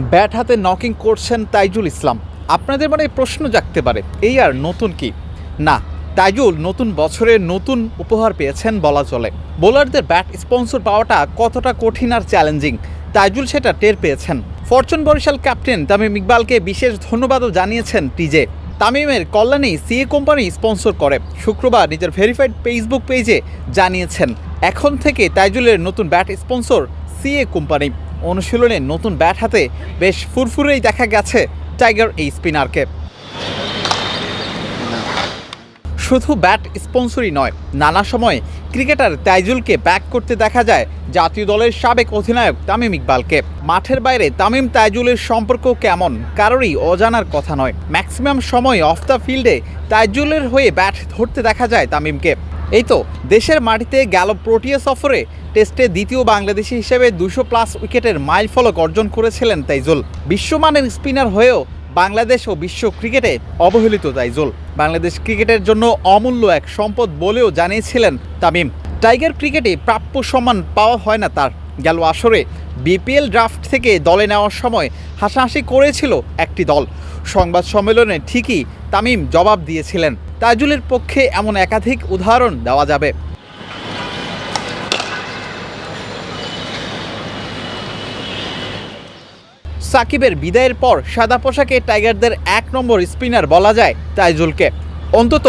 Bat হাতে knocking করছেন তাইজুল ইসলাম। আপনাদের মনে প্রশ্ন জাগতে পারে, এই আর নতুন কি? না, তাইজুল নতুন বছরে নতুন উপহার পেয়েছেন বলা চলে। বোলারদের ব্যাট স্পন্সর পাওয়াটা কতটা কঠিন আর চ্যালেঞ্জিং তাইজুল সেটা টের পেয়েছেন। ফরচুন বরিশাল ক্যাপ্টেন তামিম ইকবালকে বিশেষ ধন্যবাদও জানিয়েছেন টিজে। তামিমের কল্যাণেই সিএ কোম্পানি স্পন্সর করে, শুক্রবার নিজের ভেরিফাইড ফেসবুক পেজে জানিয়েছেন। এখন থেকে তাইজুলের নতুন ব্যাট স্পন্সর সিএ কোম্পানি। অনুশীলনে নতুন ব্যাট হাতে বেশ ফুরফুরেই দেখা গেছে টাইগার এই স্পিনারকে। শুধু ব্যাট স্পন্সরই নয়, নানা সময় ক্রিকেটার তাইজুলকে ব্যাক করতে দেখা যায় জাতীয় দলের সাবেক অধিনায়ক তামিম ইকবালকে। মাঠের বাইরে তামিম তাইজুলের সম্পর্ক কেমন, কারোরই অজানার কথা নয়। ম্যাক্সিমাম সময় অফ দ্য ফিল্ডে তাইজুলের হয়ে ব্যাট ধরতে দেখা যায় তামিমকে। এই তো, দেশের মাটিতে গেল প্রোটিয়া সফরে টেস্টে দ্বিতীয় বাংলাদেশি হিসেবে দুশো প্লাস উইকেটের মাইল ফলক অর্জন করেছিলেন তাইজুল। বিশ্বমানের স্পিনার হয়েও বাংলাদেশ ও বিশ্ব ক্রিকেটে অবহেলিত তাইজুল। বাংলাদেশ ক্রিকেটের জন্য অমূল্য এক সম্পদ বলেও জানিয়েছিলেন তামিম। টাইগার ক্রিকেটে প্রাপ্য সম্মান পাওয়া হয় না তার। গেল আসরে বিপিএল ড্রাফট থেকে দলে নেওয়ার সময় হাসাহাসি করেছিল একটি দল। সংবাদ সম্মেলনে ঠিকই তামিম জবাব দিয়েছিলেন। তাইজুলের পক্ষে এমন একাধিক উদাহরণ দেওয়া যাবে। সাকিবের বিদায়ের পর সাদা পোশাকে টাইগারদের এক নম্বর স্পিনার বলা যায় তাইজুলকে। অন্তত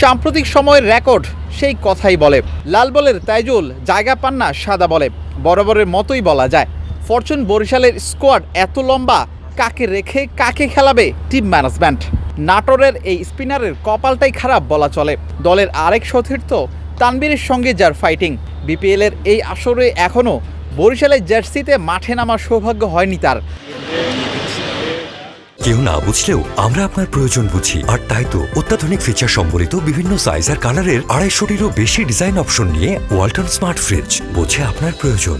সাম্প্রতিক সময়ের রেকর্ড সেই কথাই বলে। লাল বলের তাইজুল, জায়গা পান না সাদা বলে। বরাবরের মতোই বলা যায়। ফরচুন বরিশালের স্কোয়াড এত লম্বা, কাকে রেখে কাকে খেলাবে টিম ম্যানেজমেন্ট? নাটোরের এই স্পিনারের কপালটাই খারাপ বলা চলে। দলের আরেক সতীর্থ তানবীরের সঙ্গে যার ফাইটিং বিপিএলের এই আসরে এখনও বরিশালের জার্সিতে মাঠে নামার সৌভাগ্য হয়নি তার। কেউ না বুঝলেও আমরা আপনার প্রয়োজন বুঝি। আর তাই তো অত্যাধুনিক ফিচার সম্বলিত বিভিন্ন সাইজ আর কালারের আড়াইশোটিরও বেশি ডিজাইন অপশন নিয়ে ওয়ালটন স্মার্ট ফ্রিজ বোঝে আপনার প্রয়োজন।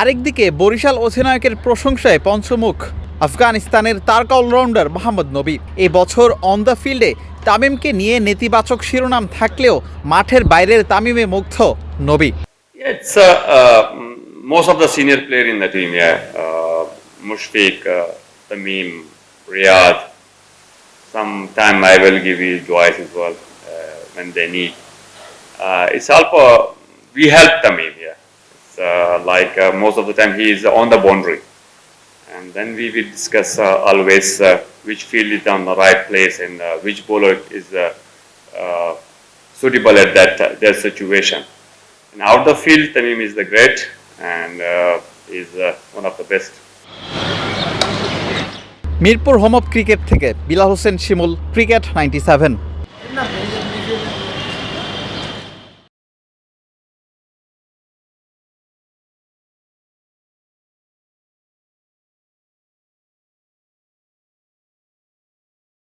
আরেকদিকে বরিশাল অধিনায়কের প্রশংসায় পঞ্চমুখ আফগানিস্তানের তারকা অলরাউন্ডার মোহাম্মদ নবী এ বছর অন দ্য ফিল্ডে তামিমকে নিয়ে নেতিবাচক শিরোনাম থাকলেও মাঠের বাইরের তামিমে মুগ্ধ নবী it's uh, uh, mm, most of the senior player in the team. Yeah, uh, Mushfiq, uh, Tamim, Riyadh. Sometime I will give you Joyce as well uh, when they need. Uh, it's also we help Tamim. Yeah, it's uh, like uh, most of the time he is on the boundary, and then we will discuss uh, always uh, which field is on the right place and uh, which bowler is uh, uh, suitable at that uh, their situation. And out the field, Tamim is the great and uh, is uh, one of the best. Mirpur home of cricket থেকে Bilal Hossain Shimul cricket ninety seven